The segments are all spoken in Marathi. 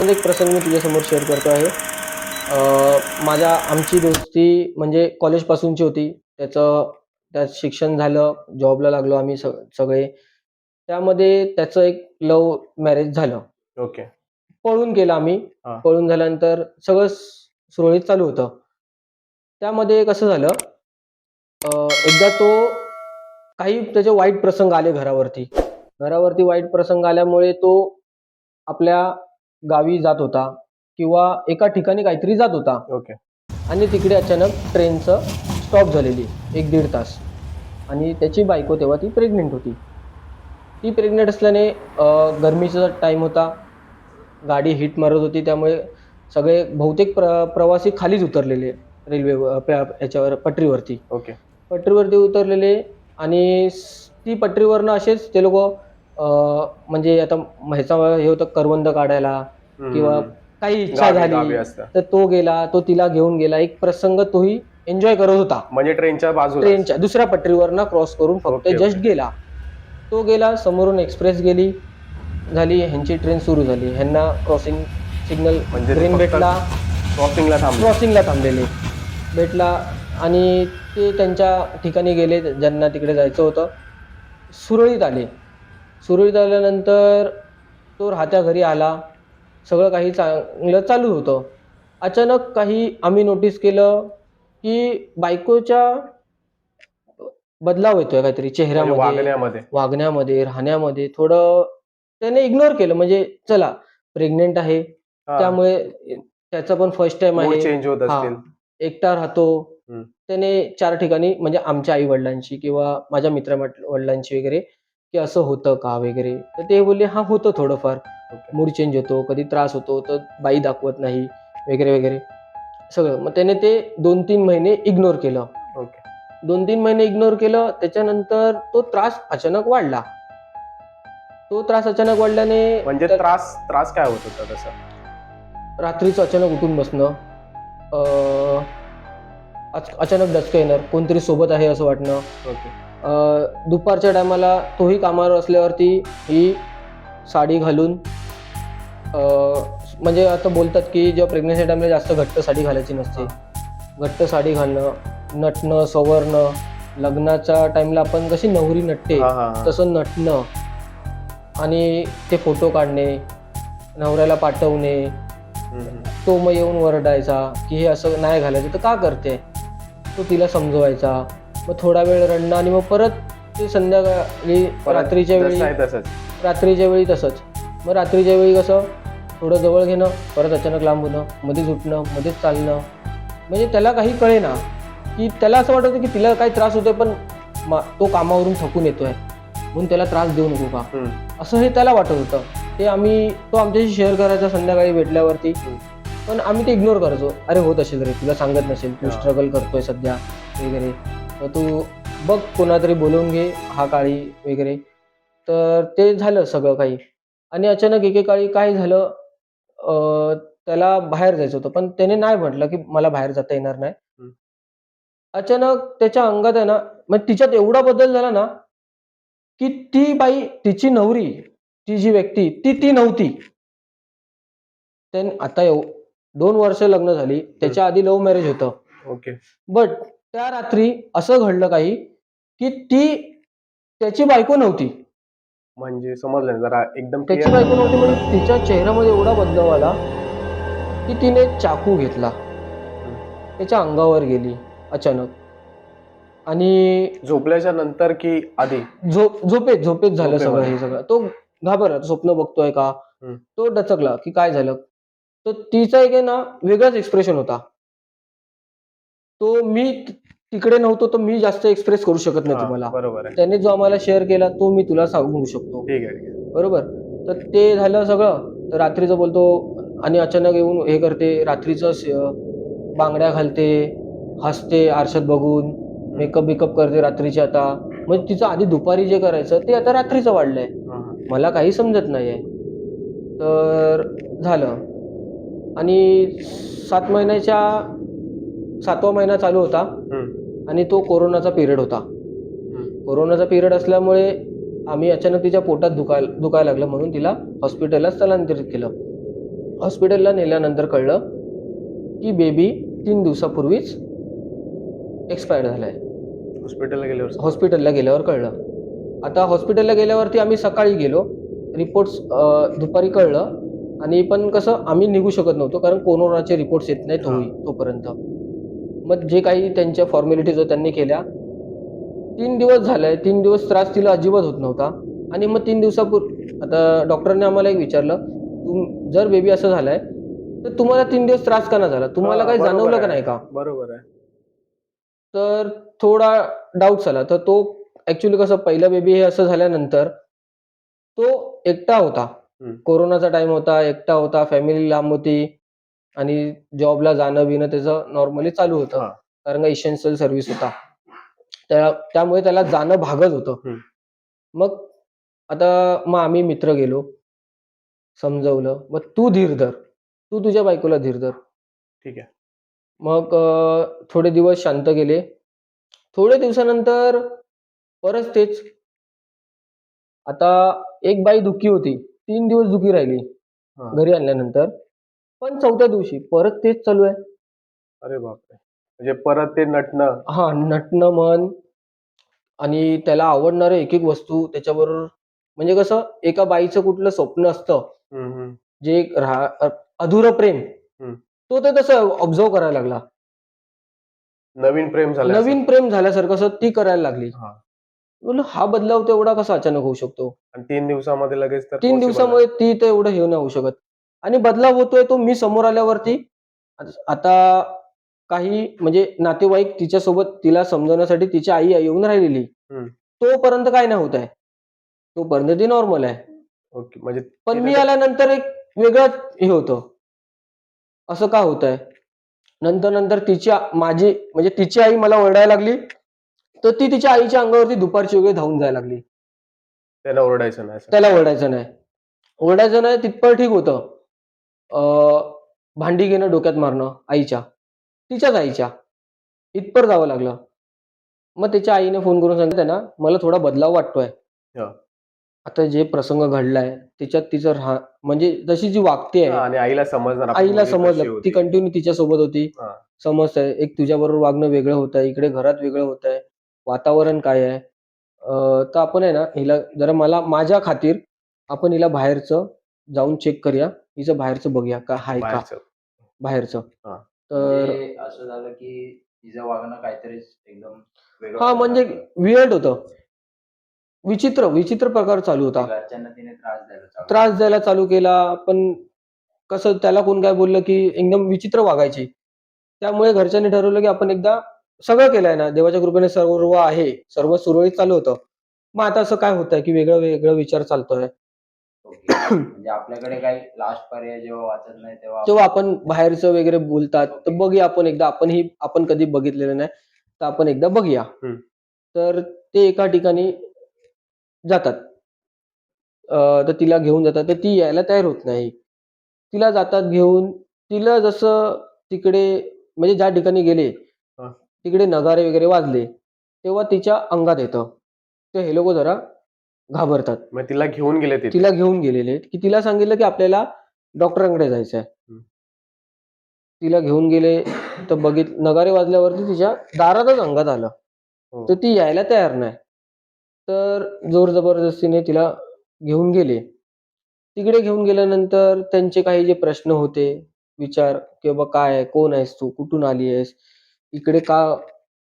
पण एक प्रसंग मी तुझ्यासमोर शेअर करतो आहे. अं, माझ्या आमची दोस्ती म्हणजे कॉलेजपासूनची होती. त्याचं त्यात शिक्षण झालं जॉबला लागलो आम्ही स सगळे. त्यामध्ये त्याचं एक लव्ह मॅरेज झालं. ओके पळून गेलं आम्ही. हा. पळून झाल्यानंतर सगळं स- सुरळीत चालू होतं. त्यामध्ये कसं झालं अं, एकदा तो काही त्याचे वाईट प्रसंग आले घरावरती. घरावरती वाईट प्रसंग आल्यामुळे तो आपल्या गावी जात होता किंवा एका ठिकाणी काहीतरी जात होता. ओके. आणि तिकडे अचानक ट्रेनचं स्टॉप झालेली एक दीड तास. आणि त्याची बायको तेव्हा ती प्रेग्नेंट होती. ती प्रेग्नेंट असल्याने अं, गरमीचा टाईम होता. गाडी हिट मारत होती. त्यामुळे सगळे बहुतेक प्र प्रवासी खालीच उतरलेले रेल्वे याच्यावर पटरीवरती. ओके. पटरीवरती उतरलेले आणि स- ती पटरीवरनं असेच ते लोक म्हणजे आता ह्याचा हे होतं करवंद काढायला किंवा. काही इच्छा गावी- गावी झाली असतं. तर तो गेला तो तिला घेऊन गेला. एक प्रसंग तोही एन्जॉय करत होता. म्हणजे ट्रेनच्या बाजूला ट्रेनच्या दुसऱ्या पटरीवरनं क्रॉस करून फक्त ओके, जस्ट गेला. तो गेला समोरून एक्सप्रेस गेली झाली ह्यांची ट्रेन सुरू झाली. ह्यांना क्रॉसिंग सिग्नल म्हणजे ते ट्रेन फक्त भेटला. क्रॉसिंगला थांबलो. क्रॉसिंगला थांबलेले. भेटला आणि ते त्यांच्या ठिकाणी गेले ज्यांना तिकडे जायचं होतं. सुरळीत आले. सुरळीत आल्यानंतर तो राहत्या घरी आला. सगळं काही चांगलं चालू होतं. अचानक काही आम्ही नोटीस केलं की बायकोच्या बदलाव येतोय काहीतरी म्हणजे चेहऱ्यामध्ये वागण्यामध्ये. वागण्यामध्ये राहण्यामध्ये. थोडं त्याने इग्नोर केलं. म्हणजे चला प्रेग्नेंट आहे. त्यामुळे त्याचा पण फर्स्ट टाइम आहे. चेंज होत एकटा राहतो. त्याने चार ठिकाणी म्हणजे आमच्या आई वडिलांची किंवा माझ्या मित्र वडिलांची वगैरे की असं होतं का वगैरे? तर ते बोलले हा होतं थोडंफार. मूड चेंज होतो कधी त्रास होतो तर बाई दाखवत नाही वगैरे वगैरे. सगळं. मग त्याने ते दोन तीन महिने इग्नोर केलं. ओके. दोन तीन महिने इग्नोर केलं त्याच्यानंतर तो त्रास अचानक वाढला. तो त्रास अचानक वाढल्याने म्हणजे त्रास त्रास काय होत होता तसं? रात्रीचं अचानक उठून बसणं अचानक डचकं येणार कोणतरी सोबत आहे असं वाटणं. ओके. दुपारच्या टायमाला तोही कामावर असल्यावरती ही साडी घालून म्हणजे आता बोलतात की जेव्हा प्रेग्नन्सी टाईमला जास्त घट्ट साडी घालायची नसते घट्ट साडी घालणं नटणं सवरणं लग्नाच्या टाईमला आपण कशी नवरी नटते. तसं नटणं आणि ते फोटो काढणे नवऱ्याला पाठवणे. तो मग येऊन वरडायचा की हे असं नाही घालायचं तर का करते तो तिला समजवायचा मग थोडा वेळ रडणं आणि मग परत ते संध्याकाळी रात्रीच्या वेळी तसंच. रात्रीच्या वेळी तसंच. मग रात्रीच्या वेळी कसं थोडं जवळ घेणं परत अचानक लांब होणं मध्येच उठणं मध्येच चालणं. म्हणजे त्याला काही कळेना की त्याला असं वाटतं की तिला काही त्रास होतोय पण मा- तो कामावरून थकून येतोय. म्हणून त्याला त्रास देऊ नको का? हम्म. असं हे त्याला वाटत होतं. ते आम्ही तो आमच्याशी शेअर करायचा संध्याकाळी भेटल्यावरती. पण आम्ही ते इग्नोर करायचो. अरे होत असेल रे तुला सांगत नसेल तू हा. स्ट्रगल करतोय सध्या वगैरे. तर तू बघ कोणातरी बोलवून घे हा काळी वगैरे. तर ते झालं सगळं काही. आणि अचानक एकेकाळी काय झालं त्याला बाहेर जायचं होतं. पण त्याने नाही म्हटलं की मला बाहेर जाता येणार नाही. अचानक त्याच्या अंगात आहे ना मग तिच्यात एवढा बदल झाला ना की ती बाई तिची नवरी ती जी व्यक्ती ती ती नव्हती. त्यान आता दोन वर्ष लग्न झाली. त्याच्या आधी लव्ह मॅरेज होतं. ओके. बट त्या रात्री असं घडलं काही की ती त्याची बायको नव्हती. म्हणजे समजलं जरा एकदम त्याची. बायको नव्हती म्हणजे तिच्या चेहऱ्यामध्ये एवढा बदलाव आला की तिने चाकू घेतला. त्याच्या अंगावर गेली अचानक. आणि झोपल्याच्या नंतर की आधी? झोप झोपेत झोपेत झालं सगळं. हे सगळं. तो घाबरला स्वप्न बघतोय का. तो डचकला की काय झालं? तर तिचा एक आहे ना वेगळाच एक्सप्रेशन होता. तो मी तिकडे नव्हतो तर मी जास्त एक्सप्रेस करू शकत नाही तुम्हाला. बरोबर आहे. त्याने जो आम्हाला शेअर केला तो मी तुला सांगू शकतो. ठीक आहे ठीक आहे. बरोबर? तर ते झालं सगळं. तर रात्रीचं बोलतो आणि अचानक येऊन हे करते रात्रीचं श- बांगड्या घालते हसते आरशात बघून मेकअप बिकअप करते रात्रीचे आता. म्हणजे तिचं आधी दुपारी जे करायचं ते आता रात्रीचं वाढलंय. हा, हा. मला काही समजत नाहीये. तर झालं. आणि सात महिन्याच्या सातवा महिना चालू होता. आणि तो कोरोनाचा पिरियड होता. कोरोनाचा पिरियड असल्यामुळे आम्ही अचानक तिच्या पोटात दुखायला दुखायला लागलं म्हणून तिला हॉस्पिटलला स्थलांतरित केलं. हॉस्पिटलला नेल्यानंतर कळलं की बेबी तीन दिवसापूर्वीच एक्सपायर झालाय. हॉस्पिटलला गेल्यावर हॉस्पिटलला गेल्यावर कळलं. आता हॉस्पिटलला गेल्यावरती आम्ही सकाळी गेलो. रिपोर्ट्स दुपारी कळलं. आणि पण कसं आम्ही निघू शकत नव्हतो कारण कोरोनाचे रिपोर्ट्स येत नाहीत हा. होई तोपर्यंत. मग जे काही त्यांच्या फॉर्मॅलिटीज त्यांनी केल्या. तीन दिवस झाले तीन दिवस त्रास तिला अजिबात होत नव्हता. आणि मग तीन दिवसापूर्वी आता डॉक्टरने आम्हाला एक विचारलं तुम जर बेबी असं झालाय तर तुम्हाला तीन दिवस त्रास का नाही झाला? तुम्हाला काही जाणवलं का. नाही का? बरोबर आहे. तर थोडा डाऊट आला तर तो ऍक्च्युली कसं पहिला बेबी हे असं झाल्यानंतर तो एकटा होता. कोरोनाचा टाइम होता एकटा होता फॅमिली लांब होती. आणि जॉबला जाणं बिणं त्याचं नॉर्मली चालू होतं. कारण का इसेन्शियल सर्व्हिस होता. त्या त्यामुळे त्याला जाणं भागच होतं. मग आता मग आम्ही मित्र गेलो. समजवलं. मग तू धीर धर. तू तुझ्या बायकोला धीर धर. ठीक आहे. मग थोडे दिवस शांत गेले. थोड्या दिवसानंतर परत तेच. आता एक बाई दुखी होती. तीन दिवस दुखी राहिली. घरी आणल्यानंतर. पण चौथ्या दिवशी परत तेच चालू आहे. अरे बापरे. म्हणजे परत ते नटणं. हा नटणं मन आणि त्याला आवडणारे एक एक वस्तू त्याच्याबरोबर म्हणजे कसं एका बाईचं कुठलं स्वप्न असतं. हम्म. जे एक राहा अधुरं प्रेम. हम्म. तो ते तसं ऑब्झर्व करायला लागला. नवीन प्रेम झालं नवीन प्रेम झाल्यासारखं असं ती करायला लागली. हा. हा बदलाव तेवढा कसा अचानक होऊ शकतो? आणि तीन दिवसामध्ये लगेच तर तीन possible दिवसामुळे ती तर एवढं हे नाही होऊ शकत. आणि बदलाव होतोय तो मी समोर आल्यावरती. आता काही म्हणजे नातेवाईक तिच्यासोबत तिला समजवण्यासाठी तिची आई येऊन राहिलेली. तोपर्यंत काय नाही होत आहे. तोपर्यंत ती नॉर्मल आहे. ओके म्हणजे पण मी आल्यानंतर एक वेगळं हे होतं. असं का होत आहे? नंतर नंतर तिची माझी म्हणजे तिची आई मला ओरडायला लागली. तर ती तिच्या आईच्या अंगावरती दुपारची वगैरे धावून जायला लागली. त्याला ओरडायचं नाही. त्याला ओरडायचं नाही. ओरडायचं नाही तिथपर ठीक होतं. भांडी घेणं डोक्यात मारणं आईच्या तिच्याच आईच्या इथपर जावं लागलं मग त्याच्या आईने फोन करून सांगितलं ना मला थोडा बदलाव वाटतोय हा. आता जे प्रसंग घडलाय त्याच्यात तिचं राहा म्हणजे जशी जी वागते आहे आणि आईला समजणार आईला समजलं. ती कंटिन्यू तिच्यासोबत होती. समजतंय एक तुझ्याबरोबर वागणं वेगळं होत आहे इकडे घरात वेगळं होत आहे वातावरण काय आहे तर आपण आहे ना हिला जरा मला माझ्या खातीर आपण हिला बाहेरचं जाऊन चेक करूया हिचं बाहेरचं बघूया का हाय का? बाहेरचं. बाहेरचं. हा. तर म्हणजे असं झालं की तिचं वागणं काहीतरी एकदम वेगळं हा म्हणजे वियर्ड होतं. विचित्र विचित्र प्रकार चालू होता. घरच्यांना तिने त्रास द्यायला चालू त्रास द्यायला चालू केला पण कसं त्याला कोण काय बोललं की एकदम विचित्र वागायची. त्यामुळे घरच्यांनी ठरवलं की आपण एकदा सगळं केलंय ना देवाच्या कृपेने सर्व आहे सर्व सुरळीत चालू होतं. मग आता असं काय होतंय की वेगळं वेगळं विचार चालतोय. म्हणजे आपल्याकडे काही लास्ट पर्याय जेव्हा वाचत नाही तेव्हा जेव्हा आपण बाहेरचं वगैरे बोलतात तर बघूया आपण एकदा. आपण ही आपण कधी बघितलेलं नाही तर आपण एकदा बघूया. तर ते एका ठिकाणी जातात. अं, तर तिला घेऊन जातात. तर ती यायला तयार होत नाही. तिला जातात घेऊन. तिला जसं तिकडे म्हणजे ज्या ठिकाणी गेले. तिकडे नगारे वगैरे वाजले तेव्हा तिच्या अंगात येतं. तर हे लोक जरा घाबरतात. मग तिला घेऊन गेले तिला घेऊन गेलेले की तिला सांगितलं की आपल्याला डॉक्टरांकडे जायचं आहे. तिला घेऊन गेले तर बघित नगारे वाजल्यावरती तिच्या दारातच अंगात आलं. हो. तर ती यायला तयार नाही. तर जोर जबरदस्तीने तिला घेऊन गेले. तिकडे घेऊन गेल्यानंतर त्यांचे काही जे प्रश्न होते विचार की बाबा काय आहे कोण आहेस तू कुठून आली आहेस इकडे का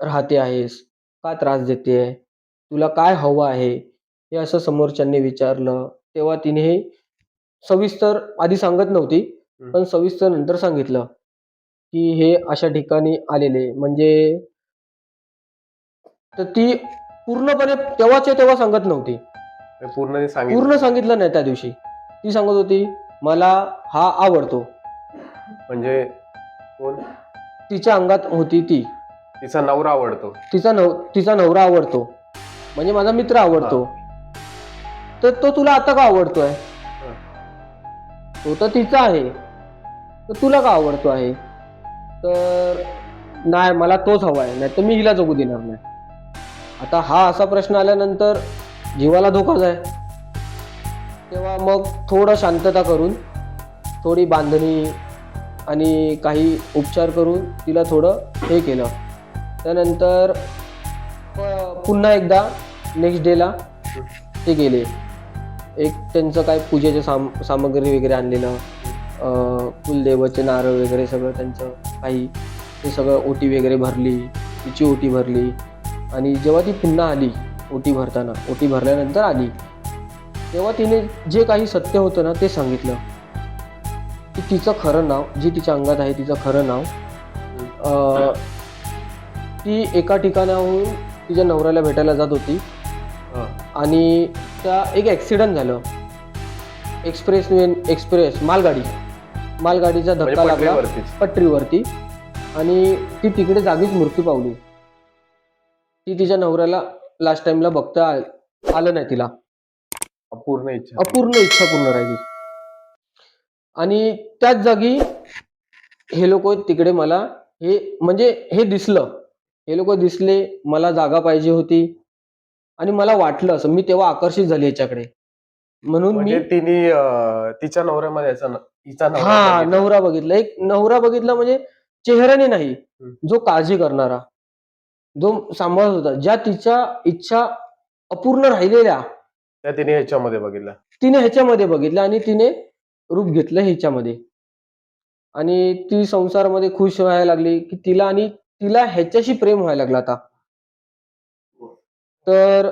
राहते आहेस का त्रास देते तुला काय हवं आहे हे असं समोरच्यांनी विचारलं. तेव्हा तिने हे सविस्तर आधी सांगत नव्हती. पण सविस्तर नंतर सांगितलं की हे अशा ठिकाणी आलेले म्हणजे तर ती पूर्णपणे तेव्हाच्या तेव्हा सांगत नव्हती. पूर्ण पूर्ण सांगितलं नाही त्या दिवशी. ती सांगत होती मला हा आवडतो. म्हणजे कोण? तिच्या अंगात होती ती. तिचा नवरा आवडतो. तिचा नव तिचा नवरा आवडतो. म्हणजे माझा मित्र आवडतो. तर तो तुला आता का आवडतोय? तो तर तिचा आहे. तर तुला का आवडतो आहे? तर नाही मला तोच हवा आहे नाही तर मी हिला जगू देणार नाही. आता हा असा प्रश्न आल्यानंतर जीवाला धोकाच आहे तेव्हा मग थोडं शांतता करून थोडी बांधणी आणि काही उपचार करून तिला थोडं हे केलं. त्यानंतर पुन्हा एकदा नेक्स्ट डेला ते गेले. एक त्यांचं काय पूजेचं साम सामग्री वगैरे आणलेलं कुलदेवाचे नारळ वगैरे सगळं त्यांचं काही ते सगळं ओटी वगैरे भरली तिची ओटी भरली. आणि जेव्हा ती पुन्हा आली ओटी भरताना ओटी भरल्यानंतर आली तेव्हा तिने जे काही सत्य होतं ना ते सांगितलं. की तिचं खरं नाव जे तिच्या अंगात आहे तिचं खरं नाव अं, ती एका ठिकाणाहून तिच्या नवऱ्याला भेटायला जात होती. आणि त्या एक ॲक्सिडेंट झालं. एक्सप्रेस एक्सप्रेस मालगाडी. मालगाडीचा म्हणजे धक्का लागला पटरीवरतीच. पटरीवरती. आणि ती तिकडे जागीच मृत्यू पावली. ती तिच्या नवऱ्याला लास्ट टाइमला बघता आ- आलं नाही तिला. अपूर्ण इच्छा. अपूर्ण इच्छा पूर्ण राहिली. आणि त्याच जागी हे लोक तिकडे मला हे म्हणजे हे दिसलं. हे लोक दिसले मला जागा पाहिजे होती. आणि मला वाटलं असं मी तेव्हा आकर्षित झाली याच्याकडे. म्हणून मी म्हणजे तिने अं, तिच्या नवऱ्यामध्ये याचा न- हिचा नवरा हा बघितला. नवरा बघितला. एक नवरा बघितला म्हणजे चेहऱ्याने नाही. जो काळजी करणारा. जो सांभाळत होता ज्या तिच्या इच्छा अपूर्ण राहिलेल्या. त्या तिने ह्याच्यामध्ये बघितलं तिने ह्याच्यामध्ये बघितलं आणि तिने रूप घेतलं ह्याच्यामध्ये. आणि ती संसारामध्ये खुश व्हायला लागली की तिला आणि तिला ह्याच्याशी प्रेम व्हायला लागला आता. तर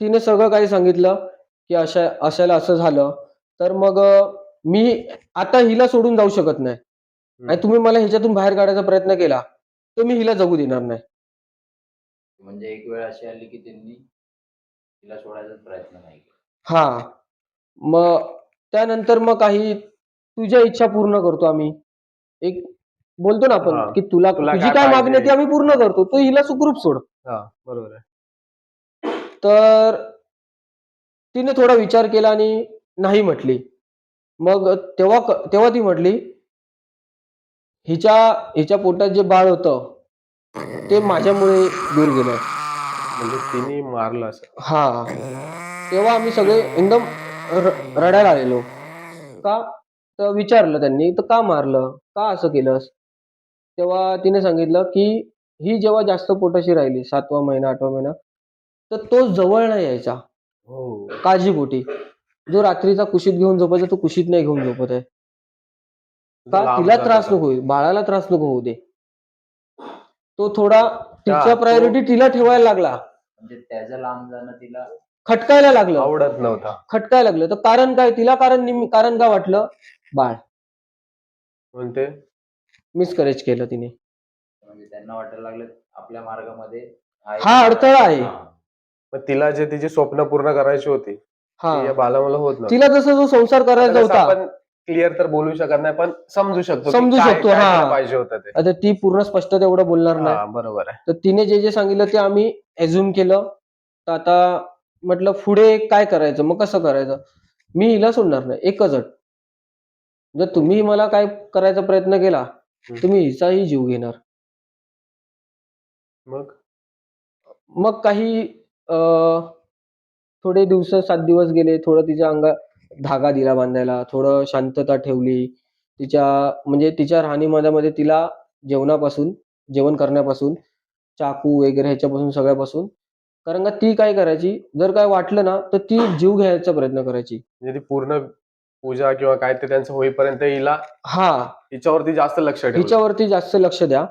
तिने सगळं काही सांगितलं की अशा अशाला असं झालं. तर मग मी आता हिला सोडून जाऊ शकत नाही. आणि तुम्ही मला ह्याच्यातून बाहेर काढायचा प्रयत्न केला तर मी हिला जगू देणार नाही. म्हणजे एक वेळ अशी आली की त्यांनी तिला सोडायचाच प्रयत्न नाही केला. हा. मग त्यानंतर मग काही तुझ्या इच्छा पूर्ण करतो आम्ही. एक बोलतो ना. आपण की तुला तुझी काय? मागणी आहे ती आम्ही पूर्ण करतो. तो हिला सुखरूप सोड. हा बरोबर आहे. तर तिने थोडा विचार केला आणि नाही म्हटली. मग तेव्हा तेव्हा ती म्हटली हिच्या हिच्या पोटात जे बाळ होतं ते माझ्यामुळे दूर गेलं. म्हणजे तिने मारलं असं. हा. तेव्हा आम्ही सगळे एकदम रडायला आलेलो का? तर विचारलं त्यांनी तर का मारलं? का असं केलंस? तेव्हा तिने सांगितलं की ही जेव्हा जास्त पोटाशी राहिली सातवा महिना आठवा महिना तर तो जवळ नाही यायचा. हो. काळजीपोटी. जो रात्रीचा कुशीत घेऊन झोपायचा तो कुशीत नाही घेऊन झोपत आहे. का? तिला त्रास. नको होईल बाळाला त्रास नको होऊ दे. तो थोडा तिच्या तो- प्रायोरिटी तिला ठेवायला लागला. म्हणजे त्याचं लांब जाणं तिला खटकायला लागलं. आवडत नव्हता. खटकायला लागलं. तर कारण काय? तिला कारण कारण काय वाटलं? बाळ. म्हणते मिसकरेज केलं तिने. म्हणजे त्यांना वाटायला लागलं आपल्या मार्गामध्ये. हा अडथळा आहे. मग तिला जे तिची स्वप्न पूर्ण करायची होती ती या होत नव्हती. तिला जसं जो संसार करायचा होता. आपण क्लिअर तर बोलू शकत नाही पण समजू शकतो की समजू काय- शकतो, काय हा. पाहिजे होतं ते. आता ती पूर्ण स्पष्ट तेवढं बोलणार नाही. हा बरोबर आहे. तर तिने जे जे सांगितलं ते आम्ही एझ्युम केलं. तर आता म्हटलं पुढे काय करायचं? मग कसं करायचं? मी हिला सोडणार नाही. एकच अट जर तुम्ही मला काय करायचा प्रयत्न केला मी हिचाही जीव घेणार. मग? मग काही थोडे दिवस सात दिवस गेले थोडं तिच्या अंगा धागा दिला बांधायला थोडं शांतता ठेवली. तिच्या म्हणजे तिच्या राहणीमानामध्ये तिला जेवणापासून जेवण करण्यापासून चाकू वगैरे ह्याच्यापासून सगळ्यापासून कारण का ती काय करायची? जर काय वाटलं ना तर ती जीव घ्यायचा प्रयत्न करायची. म्हणजे ती पूर्ण पूजा किंवा काय ते त्यांचं होईपर्यंत हिला हा. हिच्यावरती जास्त लक्ष ठेवलं. हिच्यावरती जास्त लक्ष द्या.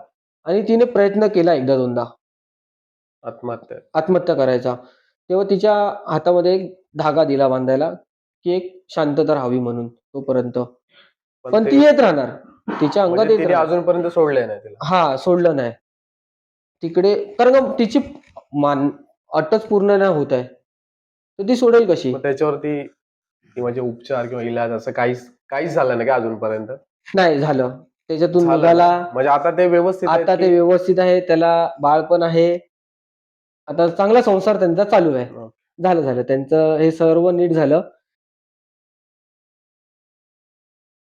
आणि तिने प्रयत्न केला एकदा दोनदा. आत्महत्या. आत्महत्या करायचा. तेव्हा तिच्या हातामध्ये एक धागा दिला बांधायला की एक शांतता राहावी म्हणून तोपर्यंत. पण ते- येत राहणार. तिच्या अंगात म्हणजे येत तिने राहणार. अजूनपर्यंत सोडलंय नाही तिला. हा सोडलं नाही. तिकडे कारण का तिची मान अटच पूर्ण नाही होत आहे. तर ती सोडेल कशी? मग त्याच्यावरती ती म्हणजे उपचार किंवा इलाज असं काहीच काहीच झालं नाही का अजूनपर्यंत? नाही झालं. त्याच्यातून झालं निघाला? म्हणजे आता ते व्यवस्थित आहेत आता ते की- व्यवस्थित आहे. त्याला बाळ पण आहे. आता चांगला संसार त्यांचा चालू आहे. झालं झालं. त्यांचं हे सर्व नीट झालं.